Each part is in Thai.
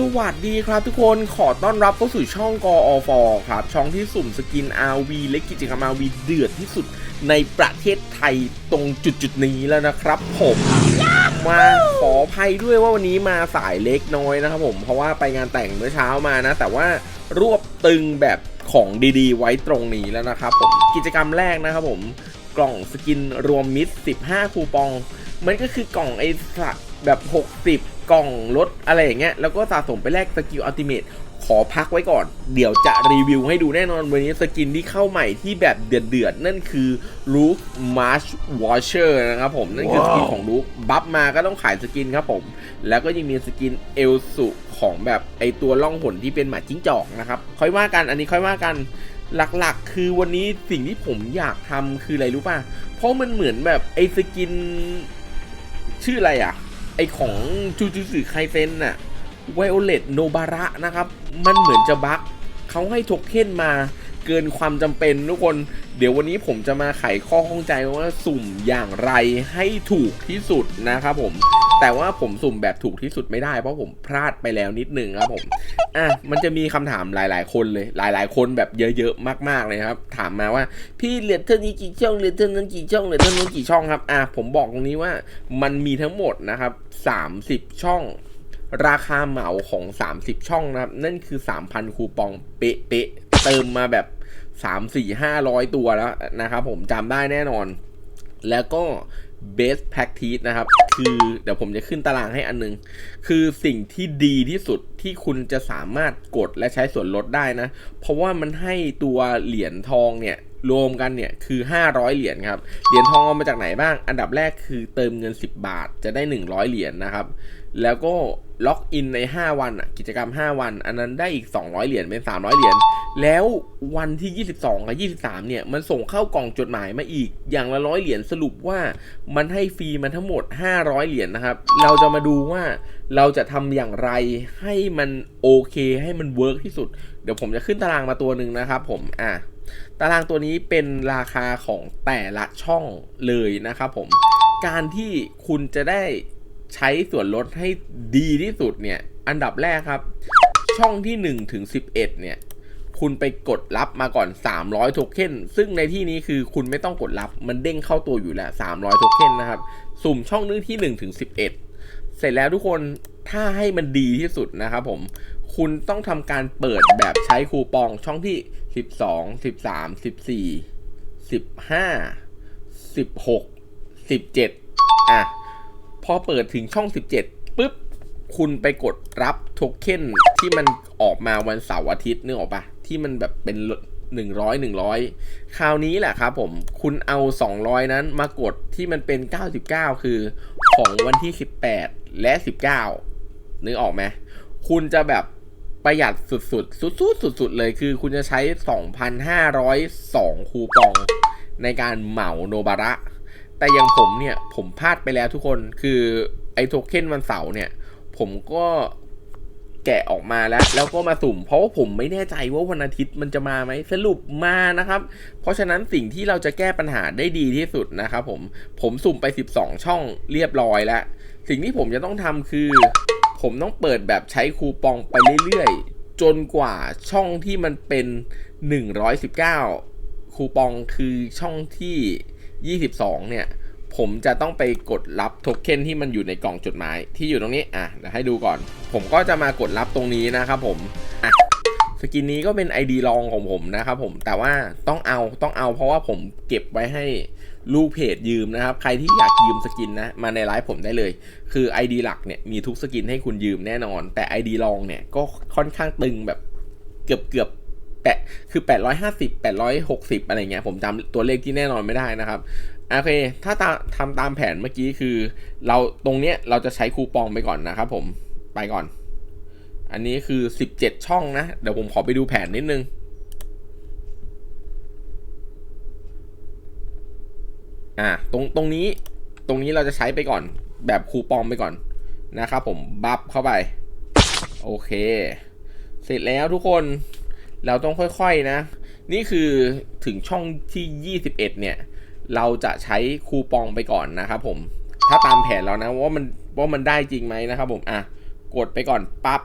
สวัสดีครับทุกคนขอต้อนรับเข้าสู่ช่องกออฟครับ ช่องที่สุ่มสกิน RV และกิจกรรม RV เดือดที่สุดในประเทศไทยตรงจุดจุดนี้แล้วนะครับผมมาขออภัยด้วยว่าวันนี้มาสายเล็กน้อยนะครับผม เพราะว่าไปงานแต่งเมื่อเช้ามานะ แต่ว่ารวบตึงแบบของดีๆ ไว้ตรงนี้แล้วนะครับผมกิจกรรมแรกนะครับผมกล่องสกินรวมมิตร 15 คูปอง มันก็คือกล่องไอ้สัตว์แบบ 60 กล่องลดอะไรอย่างเงี้ยแล้วก็สะสมไปแลกสกิลอัลติเมทขอพักไว้ก่อน เดี๋ยวจะรีวิวให้ดูแน่นอนวันนี้สกินที่เข้าใหม่ที่แบบเดือดๆ นั่นคือ Rook March Watcher นะครับผม นั่นคือสกินของ Rook บัฟมาก็ต้องขายสกินครับผม แล้วก็ยังมีสกินเอลสุของแบบไอตัวล่องหนที่เป็นหมาจิ้งจอกนะครับ ค่อยว่ากันอันนี้ค่อยว่ากันหลักๆ คือวันนี้สิ่งที่ผมอยากทำคืออะไรรู้ป่ะ เพราะมันเหมือนแบบไอสกิน ชื่ออะไรอะ ไอของจูจูสึไคเซนน่ะไวโอเลตโนบาระนะครับ มันเหมือนจะบั๊กเขาให้โทเค็นมา เกินความจำเป็นทุกคน เดี๋ยววันนี้ผมจะมาไขข้อข้องใจว่าสุ่มอย่างไรให้ถูกที่สุดนะครับผม แต่ว่าผมสุ่มแบบถูกที่สุดไม่ได้เพราะผมพลาดไปแล้วนิดนึงครับผมอะมันจะมีคำถามหลาย ๆ คนเลย หลาย ๆ คนแบบเยอะๆมากๆเลยครับ ถามมาว่าพี่เหรียญเท่านี้กี่ช่องเหรียญเท่านั้นกี่ช่องเหรียญเท่านั้นกี่ช่องครับอะผมบอกตรงนี้ว่ามันมีทั้งหมดนะครับ30 ช่องราคาเหมาของ 30 ช่องนะครับ นั่นคือ 3,000 คูปอง เป๊ะ เติมมาแบบ3 4 500ตัวแล้วนะครับผมจำได้แน่นอน แล้วก็ best practice นะครับ คือเดี๋ยวผมจะขึ้นตารางให้อันนึง คือสิ่งที่ดีที่สุดที่คุณจะสามารถกดและใช้ส่วนลดได้นะ เพราะว่ามันให้ตัวเหรียญทองเนี่ย รวมกันเนี่ยคือ 500 เหรียญครับ เหรียญทองเอามาจากไหนบ้าง อันดับแรกคือเติมเงิน 10 บาทจะได้ 100 เหรียญนะครับ แล้วก็ล็อกอินใน 5 วันกิจกรรม 5 วัน อันนั้นได้อีก 200 เหรียญเป็น 300 เหรียญ แล้ววันที่ 22 กับ 23 เนี่ย มันส่งเข้ากล่องจดหมายมาอีก อย่างละร้อยเหรียญ สรุปว่ามันให้ฟรีมาทั้งหมด 500 เหรียญนะครับ เราจะมาดูว่าเราจะทำอย่างไรให้มันโอเคให้มันเวิร์กที่สุด เดี๋ยวผมจะขึ้นตารางมาตัวหนึ่งนะครับผม อะ ตารางตัวนี้เป็นราคาของแต่ละช่องเลยนะครับผม การที่คุณจะได้ใช้ส่วนลดให้ดีที่สุดเนี่ย อันดับแรกครับ ช่องที่ 1 ถึง 11 เนี่ย คุณไปกดรับมาก่อน 300 โทเค็น ซึ่งในที่นี้คือคุณไม่ต้องกดรับ มันเด้งเข้าตัวอยู่แล้ว 300 โทเค็นนะครับ สุ่มช่องนึงที่ 1 ถึง 11 เสร็จแล้วทุกคน ถ้าให้มันดีที่สุดนะครับผม คุณต้องทำการเปิดแบบใช้คูปองช่องที่ 12 13 14 15 16 17อะ พอเปิดถึงช่อง17ปุ๊บ คุณไปกดรับโทเค็นที่มันออกมาวันเสาร์อาทิตย์นึกออกปะที่มันแบบเป็นหนึ่งร้อยหนึ่งร้อยคราวนี้แหละครับผม คุณเอา200นั้นมากดที่มันเป็น99คือของวันที่18แปดและ19นึกออกไหมคุณจะแบบ ประหยัดสุดๆ สุดๆ สุดๆ เลยคือคุณจะใช้ 2,502 คูปอง ในการเหมาโนบาระ แต่อย่างผมเนี่ยผมพลาดไปแล้วทุกคนคือไอ้โทเค็นวันเสาร์เนี่ย ผมก็แกะออกมาแล้ว แล้วก็มาสุ่ม เพราะว่าผมไม่แน่ใจว่าวันอาทิตย์มันจะมาไหมสรุปมานะครับ เพราะฉะนั้นสิ่งที่เราจะแก้ปัญหาได้ดีที่สุดนะครับผมผมสุ่มไป 12 ช่องเรียบร้อยแล้ว สิ่งที่ผมจะต้องทำคือ ผมต้องเปิดแบบใช้คูปองไปเรื่อยๆ จนกว่าช่องที่มันเป็น 119 คูปองคือช่องที่ 22 เนี่ย ผมจะต้องไปกดรับโทเค็นที่มันอยู่ในกล่องจดหมายที่อยู่ตรงนี้ อะเดี๋ยวให้ดูก่อน ผมก็จะมากดรับตรงนี้นะครับผม อะสกินนี้ก็เป็น ID ลองของผมนะครับผม แต่ว่าต้องเอาต้องเอาเพราะว่าผมเก็บไว้ให้ ลูกเพจยืมนะครับ ใครที่อยากยืมสกินนะ มาในไลฟ์ผมได้เลย คือ ID หลักเนี่ยมีทุกสกินให้คุณยืมแน่นอน แต่ ID ลองเนี่ยก็ค่อนข้างตึงแบบเกือบเกือบแปะคือ 850 860 อะไรเงี้ย ผมจำตัวเลขที่แน่นอนไม่ได้นะครับ โอเค ถ้าตาทำตามแผนเมื่อกี้คือ เราตรงเนี้ยเราจะใช้คูปองไปก่อนนะครับผม ไปก่อน อันนี้คือ 17 ช่องนะ เดี๋ยวผมขอไปดูแผนนิดนึง อ่าตรงตรงนี้ตรงนี้เราจะใช้ไปก่อน แบบคูปองไปก่อนนะครับผมบัฟเข้าไป โอเค เสร็จแล้วทุกคนเราต้องค่อยๆนะ นี่คือถึงช่องที่ 21 เนี่ย เราจะใช้คูปองไปก่อนนะครับผมถ้าตามแผนแล้วนะว่ามันว่ามันได้จริงไหมนะครับผมอะกดไปก่อนปั๊บ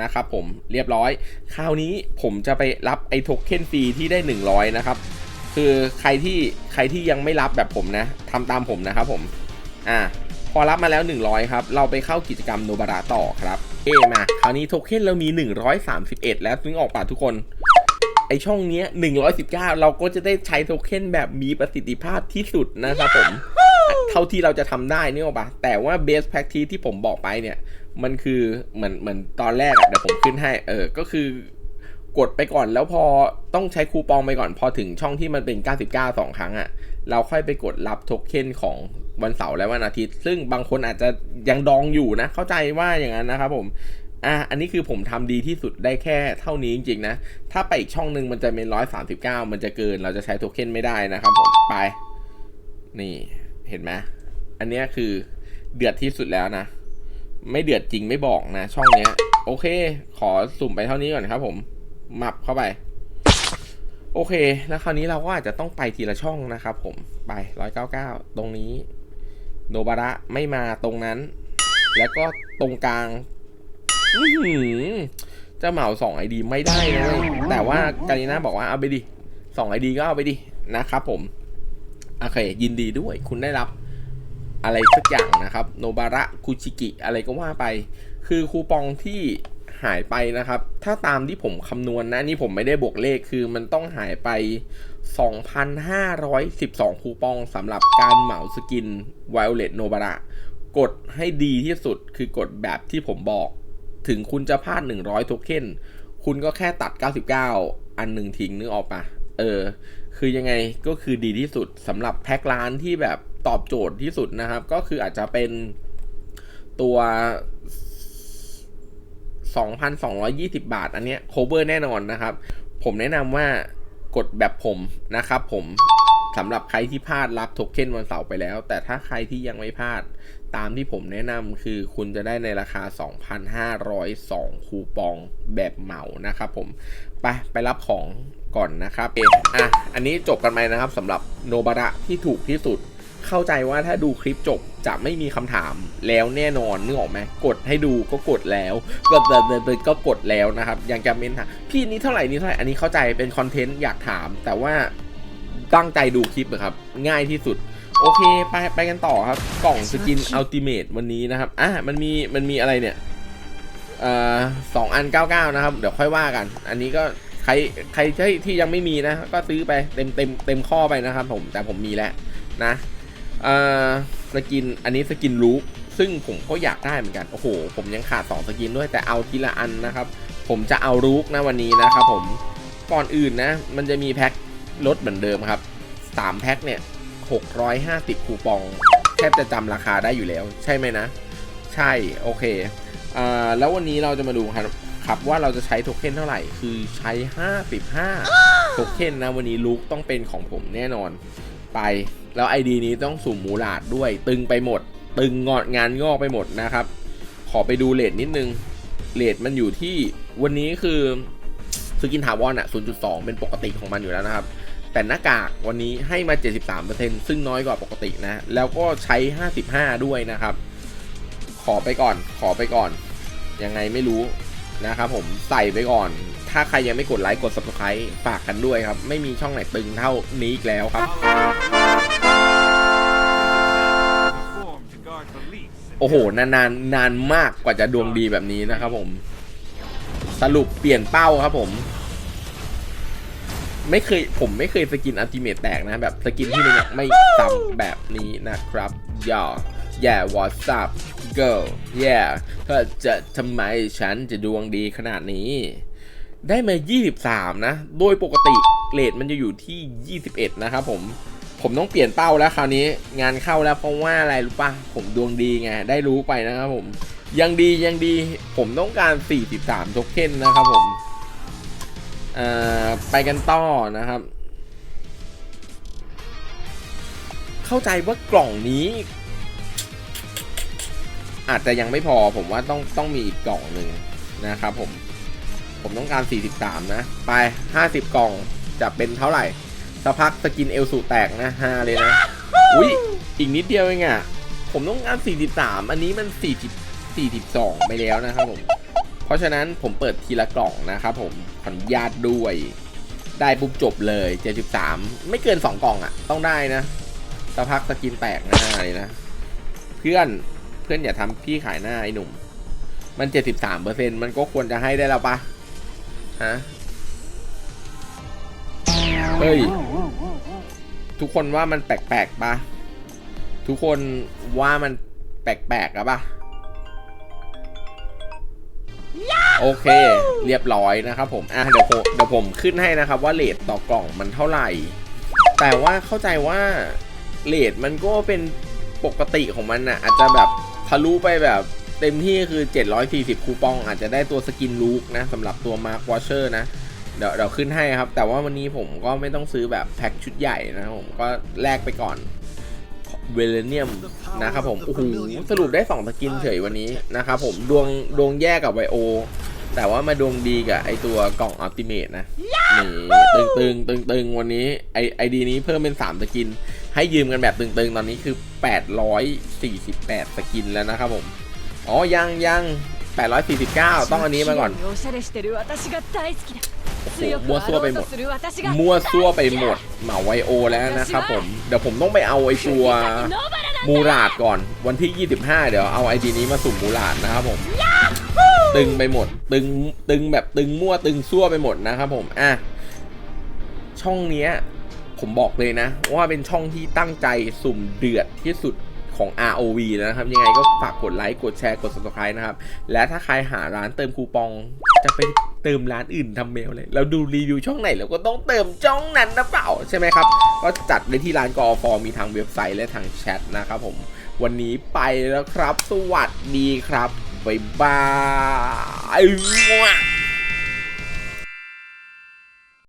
นะครับผมเรียบร้อย คราวนี้ผมจะไปรับไอ้โทเค็นฟรีที่ได้ 100 นะครับ คือใครที่ใครที่ยังไม่รับแบบผมนะทำตามผมนะครับผม อ่า พอรับมาแล้ว 100 ครับ เราไปเข้ากิจกรรมโนบาระต่อครับ เอมาคราวนี้โทเค็นเรามี 131 แล้วนึกออกป่ะทุกคน ไอช่องเนี้ย119 เราก็จะได้ใช้โทเค็นแบบมีประสิทธิภาพที่สุดนะครับผม เท่าที่เราจะทำได้นี่ออกปะแต่ว่า best practice ที่ผมบอกไปเนี่ย มันคือเหมือนเหมือนตอนแรกอะเดี๋ยวผมขึ้นให้ เออ ก็คือ กดไปก่อนแล้วพอต้องใช้คูปองไปก่อนพอถึงช่องที่มันเป็น 99 2 ครั้งอะเราค่อยไปกดรับโทเค็นของวันเสาร์และวันอาทิตย์ ซึ่งบางคนอาจจะยังดองอยู่นะ เข้าใจว่าอย่างนั้นนะครับผมอะอันนี้คือผมทำดีที่สุดได้แค่เท่านี้จริงๆนะ ถ้าไปอีกช่องหนึ่งมันจะเป็น 139 มันจะเกินเราจะใช้โทเค็นไม่ได้นะครับผมไป นี่เห็นไหมอันเนี้ยคือเดือดที่สุดแล้วนะ ไม่เดือดจริงไม่บอกนะ ช่องเนี้ย โอเค ขอสุ่มไปเท่านี้ก่อนครับผม มับเข้าไป โอเค แล้วคราวนี้เราก็อาจจะต้องไปทีละช่องนะครับผม ไปร้อยเก้าเก้าตรงนี้ โนบาระไม่มาตรงนั้น แล้วก็ตรงกลางจะเหมาสองไอดีไม่ได้นะเลยแต่ว่าการีน่าบอกว่าเอาไปดิสองไอดีก็เอาไปดินะครับผม โอเค ยินดีด้วยคุณได้รับอะไรสักอย่างนะครับ โนบาระคุชิกิอะไรก็ว่าไป คือคูปองที่ หายไปนะครับ ถ้าตามที่ผมคำนวณนะนี่ผมไม่ได้บวกเลขคือมันต้องหายไป 2,512 คูปองสำหรับการเหมาสกิน Violet Nobara กดให้ดีที่สุดคือกดแบบที่ผมบอก ถึงคุณจะพลาด 100 โทเค็นคุณก็แค่ตัด 99 อันหนึ่งทิ้งนึกออกปะเออ คือยังไงก็คือดีที่สุดสำหรับแพ็คร้านที่แบบตอบโจทย์ที่สุดนะครับ ก็คืออาจจะเป็นตัว 2,220 บาท อันเนี้ย cover แน่นอนนะครับ ผมแนะนำว่ากดแบบผมนะครับผมสำหรับใครที่พลาดรับโทเค็นวันเสาร์ไปแล้ว แต่ถ้าใครที่ยังไม่พลาด ตามที่ผมแนะนำคือคุณจะได้ในราคา 2,502 คูปองแบบเหมานะครับผม ไปไปรับของก่อนนะครับเออะอันนี้จบกันไปนะครับสำหรับโนบาระที่ถูกที่สุด เข้าใจว่าถ้าดูคลิปจบจะไม่มีคำถามแล้วแน่นอนนึกออกไหมกดให้ดูก็กดแล้วก็เดินเดินก็กดแล้วนะครับยังจะเม้นถามพี่นี้เท่าไหร่นี้เท่าไหร่อันนี้เข้าใจเป็นคอนเทนต์อยากถาม แต่ว่าตั้งใจดูคลิปอะครับ ง่ายที่สุด โอเค ไปไปกันต่อครับ กล่องสกินอัลติเมทวันนี้นะครับอะมันมีมันมีอะไรเนี่ยเอ่อสองอัน99นะครับ เดี๋ยวค่อยว่ากัน อันนี้ก็ใครใครที่ที่ยังไม่มีนะ ก็ซื้อไปเต็มเต็มเต็มข้อไปนะครับผมแต่ผมมีแล้วนะเอ่อสกินอันนี้สกินลูปซึ่งผมก็อยากได้เหมือนกัน โอ้โห ผมยังขาด 2 สกินด้วยแต่เอาทีละอันนะครับ ผมจะเอาลูกนะวันนี้นะครับผมก่อนอื่นนะ มันจะมีแพ็คลดเหมือนเดิมครับ 3 แพ็คเนี่ย 650 คูปอง แทบจะจำราคาได้อยู่แล้ว ใช่ไหมนะ ใช่โอเคอ่าแล้ววันนี้เราจะมาดูครับครับว่าเราจะใช้โทเค็นเท่าไหร่ คือใช้ 55 โทเค็นนะวันนี้ลุกต้องเป็นของผมแน่นอน ไป แล้ว ID นี้ต้องสุ่มมูลาดด้วย ตึงไปหมด ตึงงอดงานงอกไปหมดนะครับ ขอไปดูเลทนิดนึงเลทมันอยู่ที่วันนี้คือสกินถาวรอะ 0.2 เป็นปกติของมันอยู่แล้วนะครับ แต่หน้ากากวันนี้ให้มา 73%ซึ่งน้อยกว่าปกตินะ แล้วก็ใช้ 55 ด้วยนะครับ ขอไปก่อน ขอไปก่อน ยังไงไม่รู้นะครับผม ใส่ไปก่อน ถ้าใครยังไม่กดไลค์กด subscribe ฝากกันด้วยครับ ไม่มีช่องไหนตึงเท่านี้อีกแล้วครับ โอ้โห นานนนานมากกว่าจะดวงดีแบบนี้นะครับผม สรุปเปลี่ยนเป้าครับผม ไม่เคยผมไม่เคยสกินอัลติเมตแตกนะ แบบสกินที่มันยังไม่ซ้ำแบบนี้นะครับย่า yeah what's up girl yeah เธอจะทำไมฉันจะดวงดีขนาดนี้ ได้มา 23 นะ โดยปกติเรทมันจะอยู่ที่ 21 นะครับผม ผมต้องเปลี่ยนเป้าแล้วคราวนี้ งานเข้าแล้วเพราะว่าอะไรรู้ปะผมดวงดีไง ได้รู้ไปนะครับผม ยังดียังดี ผมต้องการ 43 โทเค็นนะครับผม อ่อไปกันต่อนะครับ เข้าใจว่ากล่องนี้อาจจะยังไม่พอผมว่าต้องต้องมีอีกกล่องหนึ่งนะครับผม ผมต้องการ 43 นะ ไป 50 กล่องจะเป็นเท่าไหร่สักพักสกินเอลสูแตกนะฮาเลยนะ อุ้ยอีกนิดเดียวเองอะผมต้องการ 43 อันนี้มัน 40 42 ไปแล้วนะครับผมพอราะฉะนั้นผมเปิดทีละกล่องนะครับผม ขออนุญาตด้วย ได้ปุ๊บจบเลย 73 ไม่เกิน 2 กล่องอะ่ะ ต้องได้นะสักพักสกินแตกหน้าเลยนะ เพื่อนเพื่อนอย่าทำพี่ขายหน้าไอ้หนุ่ม มัน 73เปอร์เซ็นมันก็ควรจะให้ได้แล้วปะ ฮะเฮ้ย ทุกคนว่ามันแปลกๆปะทุกคนว่ามันแปลกๆอะปะโอเค เรียบร้อยนะครับผม อะเดี๋ยวผมเดี๋ยวผมขึ้นให้นะครับว่าเลทต่อกล่องมันเท่าไหร่ แต่ว่าเข้าใจว่าเลทมันก็เป็นปกติของมันน่ะอาจจะแบบทะลุไปแบบ เต็มที่คือ 740 คูปอง อาจจะได้ตัวสกินลูกนะสำหรับตัวมาร์ควอเชอร์นะ เดี๋ยวเดี๋ยวขึ้นให้ครับ แต่ว่าวันนี้ผมก็ไม่ต้องซื้อแบบแพ็คชุดใหญ่นะครับผมก็แลกไปก่อนเวเลเนียมนะครับผมโอ้โหสรุปได้ 2 สกินเฉยวันนี้นะครับผมดวงดวงแย่กับไวโอ แต่ว่ามาดวงดีกับไอตัวกล่องอัลติเมทนะนี่ตึงตึงตึงตึงวันนี้ไอไอดีนี้เพิ่มเป็น 3 สกิน ให้ยืมกันแบบตึงๆตอนนี้คือ 848 สกินแล้วนะครับผม อ๋อยังยัง849 ต้องอันนี้มาก่อนโอ้มั่วซั่วไปหมดมั่วซั่วไปหมดเหมาไวโอแล้วนะครับผมเดี๋ยวผมต้องไปเอาไอตัวมูราดก่อนวันที่ 25 เดี๋ยวเอาไอดีนี้มาสุ่มมูราดนะครับผมตึงไปหมด ตึงตึงแบบตึงมั่วตึงซั่วไปหมดนะครับผมอะช่องเนี้ยผมบอกเลยนะ ว่าเป็นช่องที่ตั้งใจสุ่มเดือดที่สุด ของ ROV แล้วนะครับ ยังไงก็ฝากกดไลค์ กดแชร์ กด subscribe นะครับ และถ้าใครหาร้านเติมคูปอง จะไปเติมร้านอื่นทำเมลเลย เราดูรีวิวช่องไหนเราก็ต้องเติมช่องนั้นนะเปล่า ใช่ไหมครับ ก็จัดได้ที่ร้านกอฟอมีทางเว็บไซต์และทางแชทนะครับผม วันนี้ไปแล้วครับ สวัสดีครับบ๊ายบาย